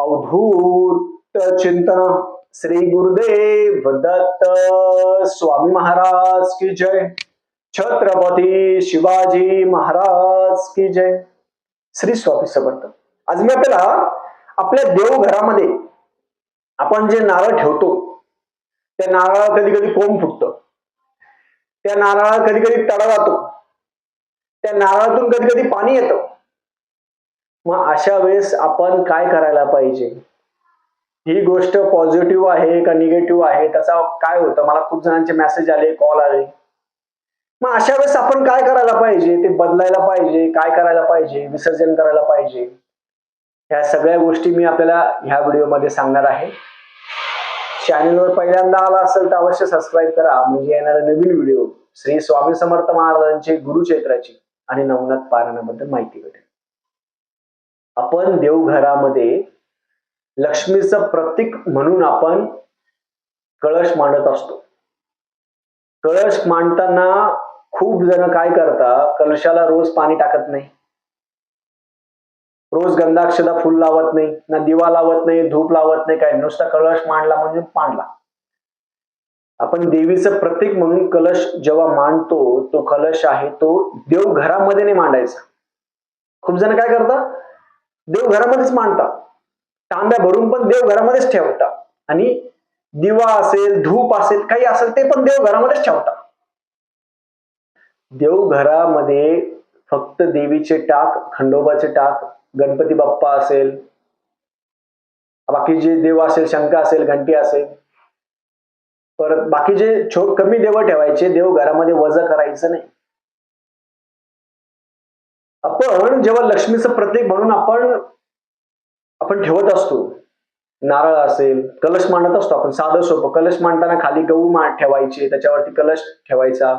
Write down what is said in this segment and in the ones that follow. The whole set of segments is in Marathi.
अवधूत चिंतन. श्री गुरुदेव दत्त स्वामी महाराज की जय. छत्रपती शिवाजी महाराज की जय. श्री स्वामी समर्थ. आज मी आपल्याला आपल्या देवघरामध्ये आपण जे नारळ ठेवतो त्या नारळाला कधी कधी कोंब फुटत. त्या नारळाला कधी कधी तडा जातो. त्या नारळातून कधी कधी पाणी येतं. मग अशा वेळेस आपण काय करायला पाहिजे? ही गोष्ट पॉझिटिव्ह आहे का निगेटिव्ह आहे? त्याचा काय होतं? मला खूप जणांचे मेसेज आले कॉल आले. मग अशा वेळेस आपण काय करायला पाहिजे? ते बदलायला पाहिजे. काय करायला पाहिजे? विसर्जन करायला पाहिजे. ह्या सगळ्या गोष्टी मी आपल्याला ह्या व्हिडिओमध्ये सांगणार आहे. चॅनलवर पहिल्यांदा आला असेल तर अवश्य सबस्क्राईब करा. म्हणजे येणारे नवीन व्हिडिओ श्री स्वामी समर्थ महाराजांचे गुरुक्षेत्राची आणि नवनाथ पारायणाबद्दल माहिती भेटेल. आपण देवघरामध्ये लक्ष्मीचं प्रतीक म्हणून आपण कळश मांडत असतो. कळश मांडताना खूप जण काय करता कलशाला रोज पाणी टाकत नाही. रोज गंधाक्षदा फुल लावत नाही ना दिवा लावत नाही धूप लावत नाही काय नुसता कळश मांडला म्हणजे मांडला. आपण देवीचं प्रतीक म्हणून कलश जेव्हा मांडतो तो कलश आहे तो देवघरामध्ये नाही मांडायचा. खूप जण काय करतात देवघरामध्येच मांडतात तांब्या भरून पण देवघरामध्येच ठेवता. आणि दिवा असेल धूप असेल काही असेल ते पण देवघरामध्येच ठेवता. देवघरामध्ये फक्त देवीचे टाक खंडोबाचे टाक गणपती बाप्पा असेल बाकी जे देव असेल शंका असेल घंटी असेल परत बाकीचे छो कमी देव ठेवायचे देव घरामध्ये वज करायचं नाही. आपण जेव्हा लक्ष्मीचं प्रतीक म्हणून आपण आपण ठेवत असतो नारळ असेल कलश मांडत असतो आपण साधं सोपं कलश मांडताना खाली गहू मांड ठेवायचे त्याच्यावरती कलश ठेवायचा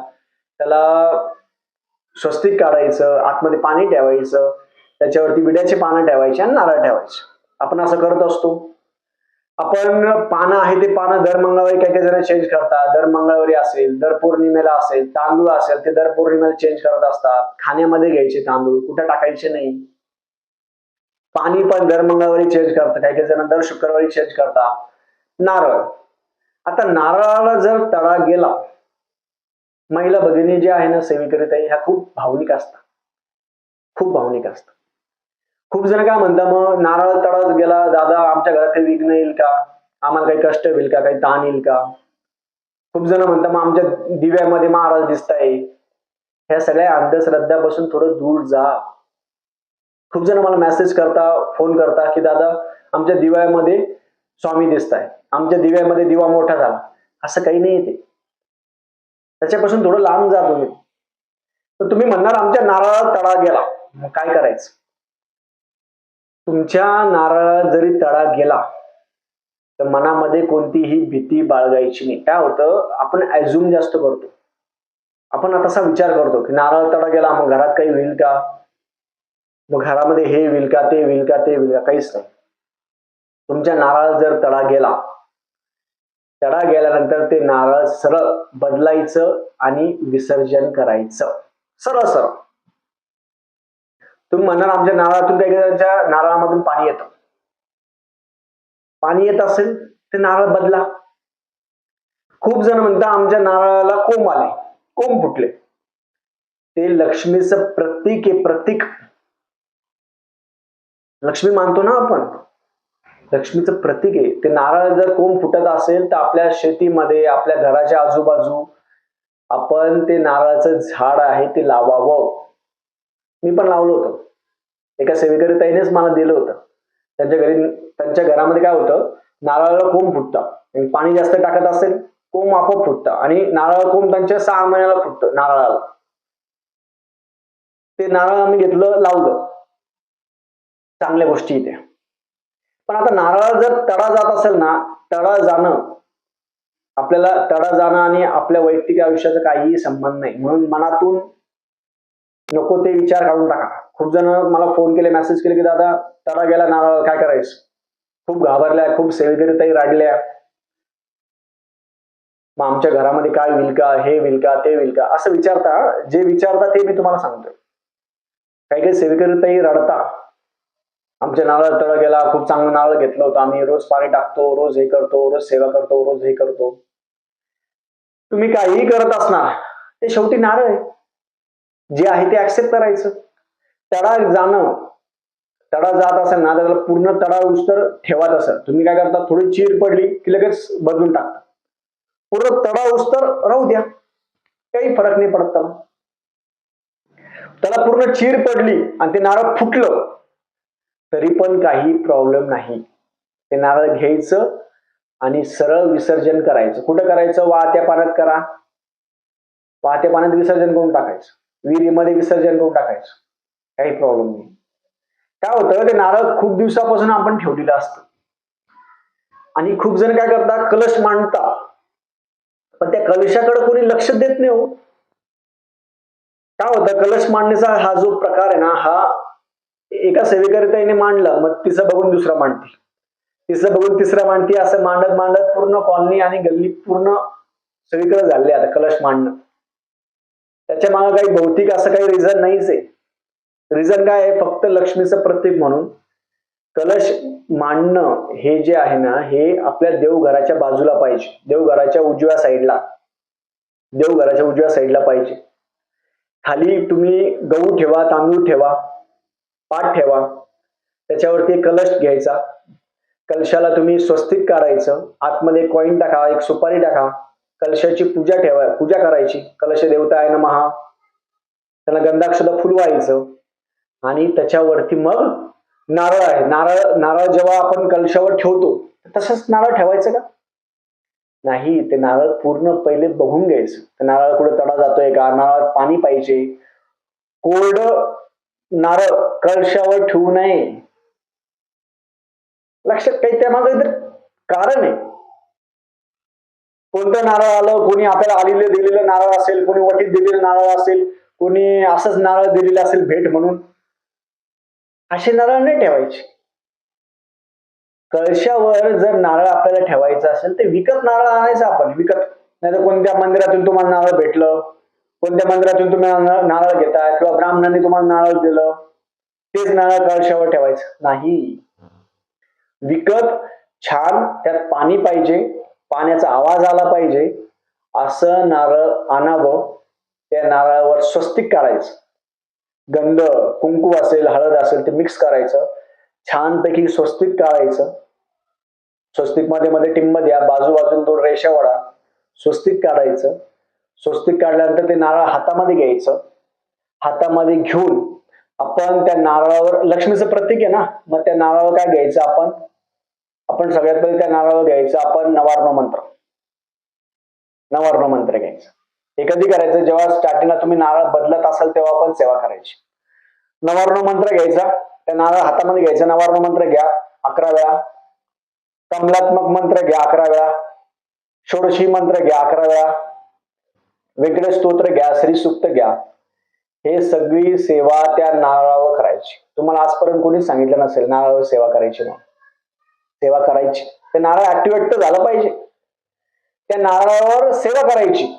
त्याला स्वस्तिक काढायचं आतमध्ये पाणी ठेवायचं त्याच्यावरती विड्याचे पानं ठेवायचे आणि नारळ ठेवायचे. आपण असं करत असतो. आपण पानं आहे ते पानं दर मंगळवारी काही काही जण चेंज करतात. दर मंगळवारी असेल दर पौर्णिमेला असेल तांदूळ असेल ते दर पौर्णिमेला चेंज करत असतात. खाण्यामध्ये घ्यायचे तांदूळ कुठे टाकायचे नाही. पाणी पण दर मंगळवारी चेंज करतात काही काही जण दर शुक्रवारी चेंज करतात. नारळ. आता नारळाला जर तडा गेला महिला भगिनी जे आहे ना सेविकरिताई ह्या खूप भावनिक असतात. खूप भावनिक असतात. खूप जण काय म्हणतात मग नारळ तडाच गेला दादा आमच्या घरात काही विघ्न येईल का? आम्हाला काही कष्ट होईल का? काही ताण येईल का? खूप जण म्हणतात मग आमच्या दिव्यामध्ये महाराज दिसताय. ह्या सगळ्या अंधश्रद्धापासून थोडं दूर जा. खूप जण मला मेसेज करता फोन करता की दादा आमच्या दिव्यामध्ये स्वामी दिसताय. आमच्या दिव्यामध्ये दिवा मोठा झाला. असं काही नाही ते. त्याच्यापासून थोडं लांब जा तुम्ही. तर तुम्ही म्हणणार आमच्या नारळात तडा गेला. मग काय करायचं? तुमच्या नारळात जरी तडा गेला तर मनामध्ये कोणतीही भीती बाळगायची नाही. काय होतं? आपण ऍझ्युम जास्त करतो. आपण तसा विचार करतो की नारळ तडा गेला मग घरात काही होईल का? मग घरामध्ये हे होईल का ते होईल का ते होईल का? काहीच नाही. तुमच्या नारळ जर तडा गेला तडा गेल्यानंतर ते नारळ सरळ बदलायचं आणि विसर्जन करायचं. सरळ सरळ. तुम्ही म्हणणार आमच्या नारळातून काही जणांच्या नारळामधून पाणी येतं. पाणी येत असेल ते नारळ बदला. खूप जण म्हणतात आमच्या नारळाला कोंब आले. कोंब फुटले. ते लक्ष्मीचं प्रतीक आहे प्रतीक. लक्ष्मी मानतो ना आपण? लक्ष्मीचं प्रतीक आहे. ते नारळ जर कोंब फुटत असेल तर आपल्या शेतीमध्ये आपल्या घराच्या आजूबाजू आपण ते नारळाचं झाड आहे ते लावावं. मी पण लावलं होतं. एका सेवेकरी ताईनेच मला दिलं होतं. त्यांच्या घरी त्यांच्या घरामध्ये काय होतं नारळाला कोंब फुटतं. आणि पाणी जास्त टाकत असेल कोंब आपोआप फुटतं. आणि नारळ कोंब त्यांच्या सहा महिन्याला फुटतं नारळाला. ते नारळ आम्ही घेतलं लावलं. चांगल्या गोष्टी इथे पण आता नारळ जर तडा जात असेल ना तडा जाणं आपल्याला तडा जाणं आणि आपल्या वैयक्तिक आयुष्याचा काहीही संबंध नाही. म्हणून मनातून नको ते विचार काढून टाका. खूप जण मला फोन केले मेसेज केले की दादा तडा गेला नारळ काय करायचं? खूप घाबरल्या खूप सेवेकरीताही राडल्या. मग आमच्या घरामध्ये काय होईल का हे होईल का ते होईल का असं विचारता जे विचारता ते मी तुम्हाला सांगतोय. काही काही सेवेकरीताही रडता. आमच्या नारळ तळ गेला खूप चांगलं नारळ घेतलं होतं आम्ही. रोज पाणी टाकतो रोज हे करतो रोज सेवा करतो रोज हे करतो. तुम्ही काहीही करत असणार ते शेवटी नारळ आहे. जे आहे ते ऍक्सेप्ट करायचं. तडा जाणं. तडा जात असेल ना त्याला पूर्ण तडा उस्तर ठेवत असेल. तुम्ही काय करता थोडी चीर पडली की लगेच बदलून टाकता. पूर्ण तडा उस्तर राहू द्या. काही फरक नाही पडत त्याला. त्याला पूर्ण चीर पडली आणि ते नारळ फुटलं तरी पण काही प्रॉब्लेम नाही. ते नारळ घ्यायचं आणि सरळ विसर्जन करायचं. कुठं करायचं? वाहत्या पाण्यात करा. वाहत्या पाण्यात विसर्जन करून टाकायचं. विहिरीमध्ये विसर्जन करून टाकायचं. काही प्रॉब्लेम नाही. काय होतं ते नारळ खूप दिवसापासून आपण ठेवलेलं असतं. आणि खूप जण काय करतात कलश मांडतात. पण त्या कलशाकडे कोणी लक्ष देत नाही हो. काय होतं कलश मांडण्याचा हा जो प्रकार आहे ना हा एका सेविकारीताईने मांडला मग तिचं बघून दुसरा मांडते. तिचं बघून तिसरा मांडते असं मांडत मांडत पूर्ण कॉलनी आणि गल्ली पूर्ण सगळीकडे झाले आता कलश मांडणं. त्याच्यामागे काही भौतिक असं काही रिझन नाहीच आहे रिझन काय आहे? फक्त लक्ष्मीचं प्रतीक म्हणून. कलश मांडणं हे जे आहे ना हे आपल्या देवघराच्या बाजूला पाहिजे. देवघराच्या उजव्या साईडला देवघराच्या उजव्या साईडला पाहिजे. खाली तुम्ही गहू ठेवा तांदूळ ठेवा पाट ठेवा. त्याच्यावरती कलश घ्यायचा. कलशाला तुम्ही स्वस्तिक काढायचं. आतमध्ये कॉईन टाका एक सुपारी टाका. कलशाची पूजा ठेवा पूजा करायची. कलश देवता आहे ना महा त्याला गंधाक्षदा फुलवायचं. आणि त्याच्यावरती मग नारळ आहे. नारळ नारळ जेव्हा आपण कलशावर ठेवतो तसंच नारळ ठेवायचं का? नाही ते नारळ पूर्ण पहिले बघून घ्यायचं. ते नारळ कुठे तडा जातोय का? नारळात पाणी पाहिजे. कोरड नारळ कळशावर ठेवू नये. लक्षात काही त्यामागे तर कारण आहे. कोणतं नारळ आलं कोणी आपल्याला आलेलं दिलेलं नारळ असेल कोणी वटीत दिलेलं नारळ असेल कोणी असंच नारळ दिलेलं असेल भेट म्हणून असे नारळ नाही ठेवायचे. कळशावर जर नारळ आपल्याला ठेवायचं असेल तर विकत नारळ आणायचं आपण विकत. नाही तर कोणत्या मंदिरातून तुम्हाला नारळ भेटलं कोणत्या मंदिरातून तुम्ही नारळ नारळ घेताय किंवा ब्राह्मणांनी तुम्हाला नारळ दिलं तेच नारळ कळशावर ठेवायचं नाही. विकत छान त्यात पाणी पाहिजे पाण्याचा आवाज आला पाहिजे. असं नारळ आणावं. त्या नारळावर स्वस्तिक काढायचं गंध कुंकू असेल हळद असेल ते मिक्स करायचं. छानपैकी स्वस्तिक काढायचं. स्वस्तिकमध्ये मध्ये टिंब द्या बाजू बाजून दोन रेषा वडा स्वस्तिक काढायचं. स्वस्तिक काढल्यानंतर ते नारळ हातामध्ये घ्यायचं. हातामध्ये घेऊन आपण त्या नारळावर लक्ष्मीचं प्रतीक आहे ना मग त्या नारळावर काय घ्यायचं आपण? आपण सगळ्यात पहिले त्या नारळावर घ्यायचं आपण नवार्ण मंत्र. नवार्ण मंत्र घ्यायचं. हे कधी करायचं जेव्हा स्टार्टिंगला तुम्ही नारळ बदलत असाल तेव्हा आपण सेवा करायची. नवार्ण मंत्र घ्यायचा त्या नारळ हातामध्ये घ्यायचा नवार्ण मंत्र घ्या अकरा वेळा. कमलात्मक मंत्र घ्या अकरा वेळा. षोडशी मंत्र घ्या अकरा वेळा. वेगळे स्तोत्र घ्या श्री सुक्त घ्या. हे सगळी सेवा त्या नारळावर करायची. तुम्हाला आजपर्यंत कोणी सांगितलं नसेल नारळावर सेवा करायची म्हणून. सेवा करायची. ते नारळ ऍक्टिव्हेट तर झालं पाहिजे. त्या नारळावर सेवा करायची.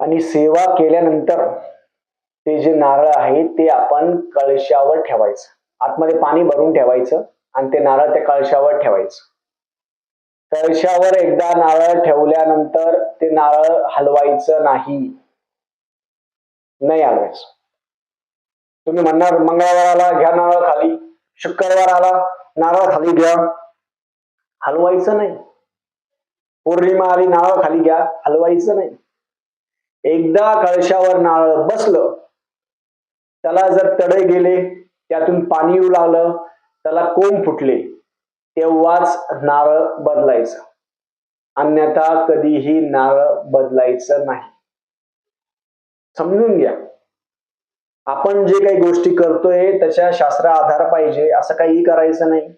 आणि सेवा केल्यानंतर ते जे नारळ आहे ते आपण कळशावर ठेवायचं. आतमध्ये पाणी भरून ठेवायचं आणि ते नारळ त्या कळशावर ठेवायचं. कळशावर एकदा नारळ ठेवल्यानंतर ते नारळ हलवायचं नाही. नाही हलवायचं. तुम्ही म्हणणार मंगळवाराला घ्या नारळ खाली. शुक्रवार आला नारळ खाली घ्या. हलवायचं नाही. पौर्णिमा आली नारळ खाली घ्या. हलवायचं नाही. एकदा कळशावर नारळ बसलं त्याला जर तडे गेले त्यातून पाणी येऊ लागलं त्याला कोंब फुटले तेव्हाच नारळ बदलायचं. अन्यथा कधीही नारळ बदलायचं नाही. समजून घ्या. आपण जे काही गोष्टी करतोय त्याच्या शास्त्र आधार पाहिजे असं काही करायचं नाही.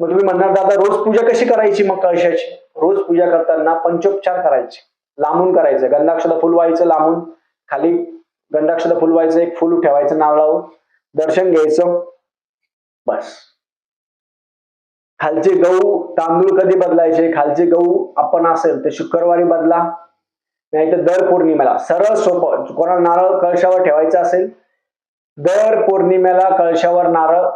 मग तुम्ही म्हणणार दादा रोज पूजा कशी करायची मग कळशाची? रोज पूजा करताना पंचोपचार करायचे. लांबून करायचं. गंधाक्षर फुल व्हायचं लांबून. खाली गंधाक्षर फुल व्हायचं एक फुल ठेवायचं नाव लावून दर्शन घ्यायचं. बस. खालचे गहू तांदूळ कधी बदलायचे? खालचे गहू आपण असेल तर शुक्रवारी बदला. नाही तर दर पौर्णिमेला. सरळ सोपं कोणाला नारळ कळशावर ठेवायचं असेल दर पौर्णिमेला कळशावर नारळ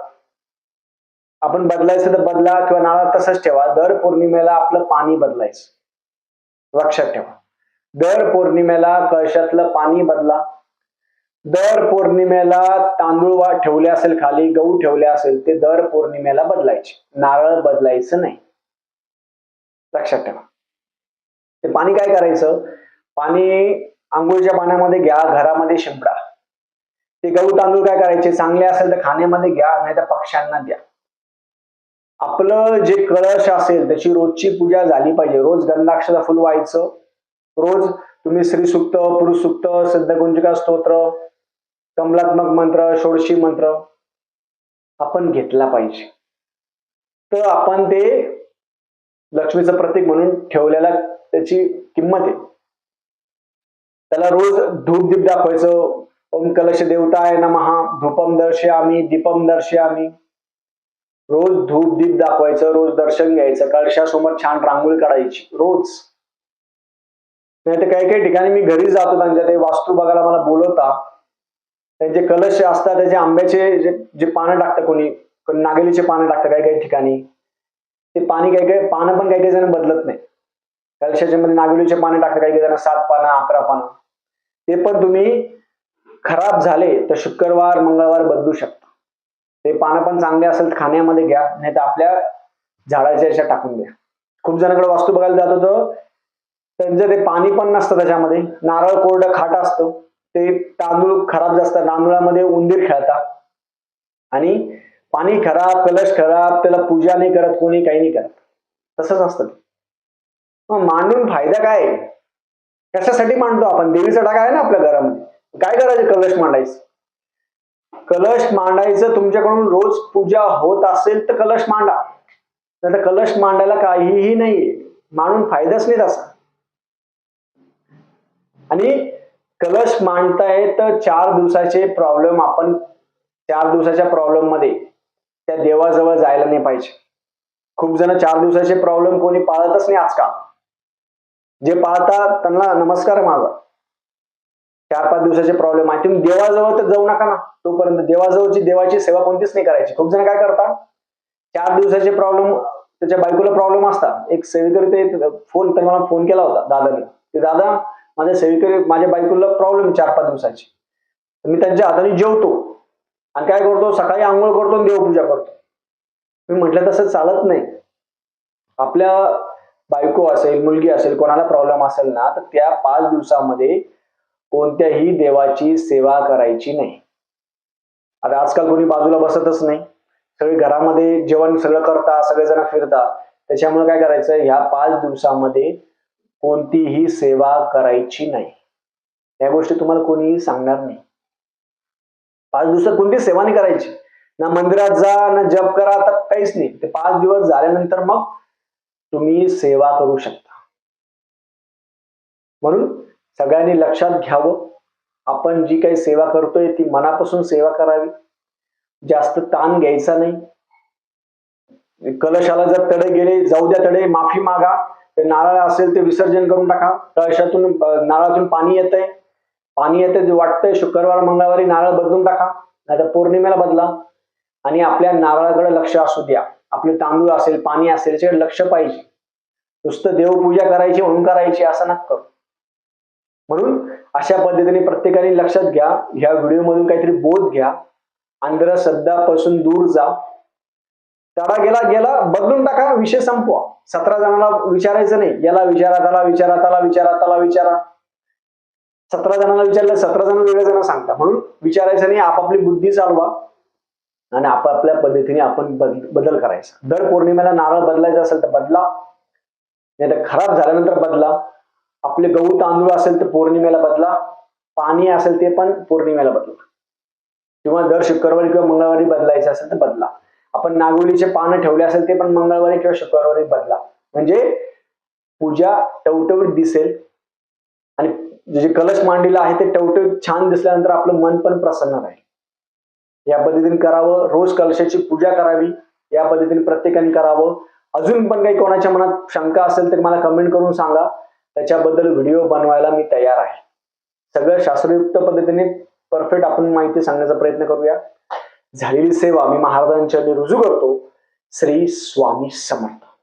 आपण बदलायचं तर बदला किंवा नारळ तसंच ठेवा. दर पौर्णिमेला आपलं पाणी बदलायचं. लक्षात ठेवा. दर पौर्णिमेला कळशातलं पाणी बदला. दर पौर्णिमेला तांदूळ वा ठेवले असेल खाली गहू ठेवले असेल ते दर पौर्णिमेला बदलायचे. नारळ बदलायचं नाही. लक्षात ठेवा. ते पाणी काय करायचं? पाणी आंघोळीच्या पाण्यामध्ये घ्या घरामध्ये शिंपडा. ते गहू तांदूळ काय करायचे? चांगले असेल तर खाण्यामध्ये घ्या नाही तर पक्ष्यांना द्या. आपलं जे कळश असेल त्याची रोजची पूजा झाली पाहिजे. रोज गंधाक्षर फुल व्हायचं. रोज तुम्ही श्रीसुक्त पुरुषसुक्त सिद्धगुंजिका स्तोत्र कमलात्मक मंत्र षोडशी मंत्र आपण घेतला पाहिजे. तर आपण ते लक्ष्मीचं प्रतीक म्हणून ठेवलेला त्याची किंमत आहे. त्याला रोज धूप दीप दाखवायचं. ओम कलश देवताय नमहा धूपम दर्शयामी दीपम दर्शयामी. रोज धूप दीप दाखवायचं रोज दर्शन घ्यायचं. कळशासमोर छान रांगोळी काढायची रोज. नाही तर काही काही ठिकाणी मी घरी जातो त्यांच्या ते वास्तू बघायला मला बोलवता त्यांचे कलश असतात त्याचे आंब्याचे जे जे पानं टाकतं कोणी कोणी नागेलीचे पानं टाकतं काही काही ठिकाणी ते पाणी काही काही पानं पण काही काही जण बदलत नाही. कलशाच्या मध्ये म्हणजे नागेलीचे पानं टाकतं काही काही जण सात पानं अकरा पानं. ते पण तुम्ही खराब झाले तर शुक्रवार मंगळवार बदलू शकता. ते पानं पण चांगले असेल खाण्यामध्ये घ्या नाही तर आपल्या झाडाच्या याच्यात टाकून द्या. खूप जणांकडे वास्तू बघायला जात होतं. त्यांचं ते पाणी पण नसतं त्याच्यामध्ये. नारळ कोरडं खाट असतं. ते तांदूळ खराब जास्त तांदूळामध्ये उंदीर खेळतात आणि पाणी खराब कलश खराब त्याला पूजा नाही करत कोणी काही नाही करत. तसंच असतं मग मांडून फायदा काय? आहे? कशासाठी मांडतो आपण? देवीचा टाका आहे ना आपल्या घरामध्ये. काय करायचं कलश मांडायचं? कलश मांडायचं तुमच्याकडून रोज पूजा होत असेल तर कलश मांडा. नाही तर कलश मांडायला काहीही नाहीये. मांडून फायदाच नाही तसा आणि कलश मांडताय तर चार दिवसाचे प्रॉब्लेम आपण चार दिवसाच्या प्रॉब्लेममध्ये त्या देवाजवळ जायला नाही पाहिजे. खूप जण चार दिवसाचे प्रॉब्लेम कोणी पाळतच नाही आजकाल. जे पाहतात त्यांना नमस्कार माझा. चार पाच दिवसाचे प्रॉब्लेम आहे. तुम्ही देवाजवळ तर जाऊ नका ना. तोपर्यंत देवाजवळची देवाची सेवा कोणतीच नाही करायची. खूप जण काय करतात? चार दिवसाचे प्रॉब्लेम त्याच्या बायकोला प्रॉब्लेम असतात. एक सेविकरी ते फोन त्यांना मला फोन केला होता दादाने. ते दादा माझ्या सेविकरी माझ्या बायकोला प्रॉब्लेम चार पाच दिवसाची. मी त्यांच्या हाताने जेवतो. आणि काय करतो? सकाळी आंघोळ करतो आणि देवपूजा करतो. मी म्हटलं तसं चालत नाही. आपल्या बायको असेल मुलगी असेल कोणाला प्रॉब्लेम असेल ना तर त्या पाच दिवसामध्ये कोणत्याही देवाची सेवा करायची नाही. आता आजकाल कोणी बाजूला बसतच नाही. सगळे घरामध्ये जेवण सगळं करता सगळेजण फिरता. त्याच्यामुळे काय करायचं ह्या पाच दिवसामध्ये कोणतीही सेवा करायची नाही. या गोष्टी तुम्हाला कोणीही सांगणार नाही. पाच दिवसात कोणती सेवा नाही करायची. ना मंदिरात जा ना जप करा तर काहीच नाही. ते पाच दिवस झाल्यानंतर मग तुम्ही सेवा करू शकता. म्हणून सगळ्यांनी लक्षात घ्यावं. आपण जी काही सेवा करतोय ती मनापासून सेवा करावी. जास्त ताण घ्यायचा नाही. कलशाला जर तडे गेले जाऊ द्या तडे माफी मागा. ते नारळ असेल ते विसर्जन करून टाका. कळशातून नारळातून पाणी येतंय. पाणी येते जे वाटतंय शुक्रवार मंगळवारी नारळ बदलून टाका. नाहीतर पौर्णिमेला बदला. आणि आपल्या नारळाकडे लक्ष असू द्या. आपले तांदूळ असेल पाणी असेल याच्याकडे लक्ष पाहिजे. नुसतं देवपूजा करायची म्हणून करायची असं नका करू. म्हणून अशा पद्धतीने प्रत्येकाने लक्षात घ्या ह्या व्हिडिओमधून काहीतरी बोध घ्या अंधश्रद्धापासून दूर जा. त्याला गेला गेला बदलून टाका विषय संपवा. सतरा जणांना विचारायचं नाही. याला विचारा त्याला विचारा त्याला विचारा त्याला विचारा. सतरा जणांना विचारलं सतरा जण वेगळे जण सांगता. म्हणून विचारायचं नाही आपापली बुद्धी चालवा. आणि आपापल्या पद्धतीने आपण बदल करायचा. दर पौर्णिमेला नारळ बदलायचा असेल तर बदला. नाही तर खराब झाल्यानंतर बदला. आपले गहू तांदूळ असेल तर पौर्णिमेला बदला. पाणी असेल ते पण पौर्णिमेला बदला. किंवा दर शुक्रवारी किंवा मंगळवारी बदलायचं असेल तर बदला. आपण नागोलीचे पानं ठेवले असेल ते पण मंगळवारी किंवा शुक्रवारी बदला. म्हणजे पूजा टवटवीत दिसेल. आणि जे कलश मांडीला आहे ते टवटवीत छान दिसल्यानंतर आपलं मन पण प्रसन्न राहील. या पद्धतीने करावं. रोज कलशाची पूजा करावी. या पद्धतीने प्रत्येकाने करावं. अजून पण काही कोणाच्या मनात शंका असेल तर मला कमेंट करून सांगा. त्याच्याबद्दल व्हिडिओ बनवायला मी तयार आहे. सगळं शास्त्रयुक्त पद्धतीने परफेक्ट आपण माहिती सांगण्याचा प्रयत्न करूया. झालेली सेवा मी महाराजांच्या रुजू करतो. श्री स्वामी समर्थ.